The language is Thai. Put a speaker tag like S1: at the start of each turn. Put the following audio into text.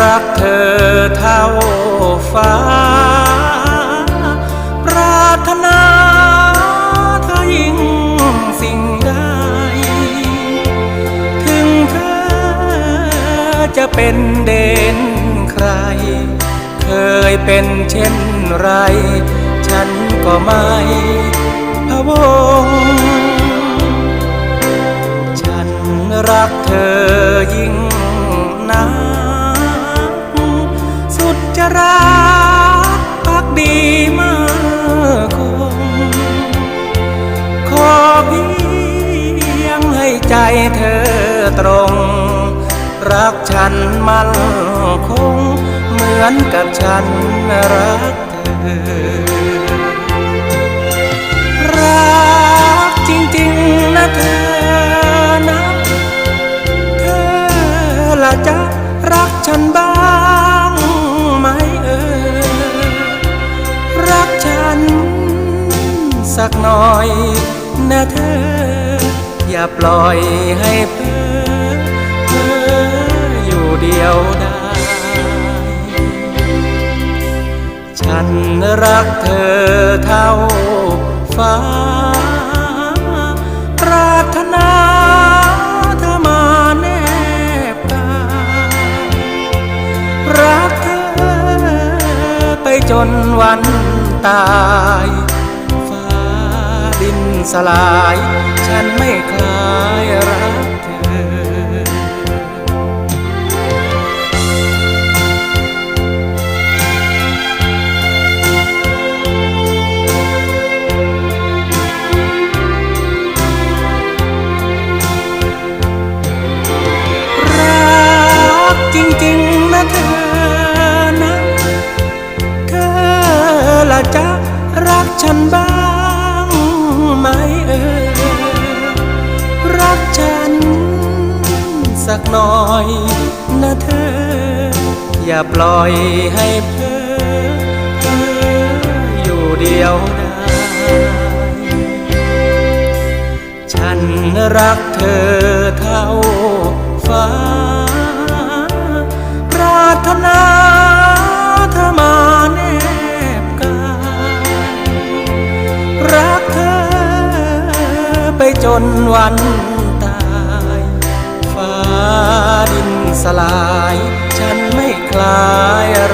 S1: รักเธอเท่าฟ้า ปรารถนาเธอยิ่งสิ่งใด ถึงเธอจะเป็นเด่นใคร เคยเป็นเช่นไร ฉันก็ไม่พะวง ฉันรักเธอ ตรง รักฉันมั่นคง เหมือนกับฉันรักเธอ รักจริงๆนะเธอนะเธอละจะรักฉันบ้างไหมเออ รักฉันสักหน่อยนะเธอ อย่าปล่อยให้เพ้อ รักเธอเท่าฟ้า ปรารถนาเธอมาแนบกายรักเธอไปจนวันตายฟ้าดินสลาย ฉันไม่คลายร หน่อยนะเธอ อย่าปล่อยให้เพ้อเพ้ออยู่เดียวได้ฉันรักเธอเท่าฟ้า ปรารถนาเธอมาแนบกายรักเธอไปจนวันต ดินสลาย ฉันไม่คลาย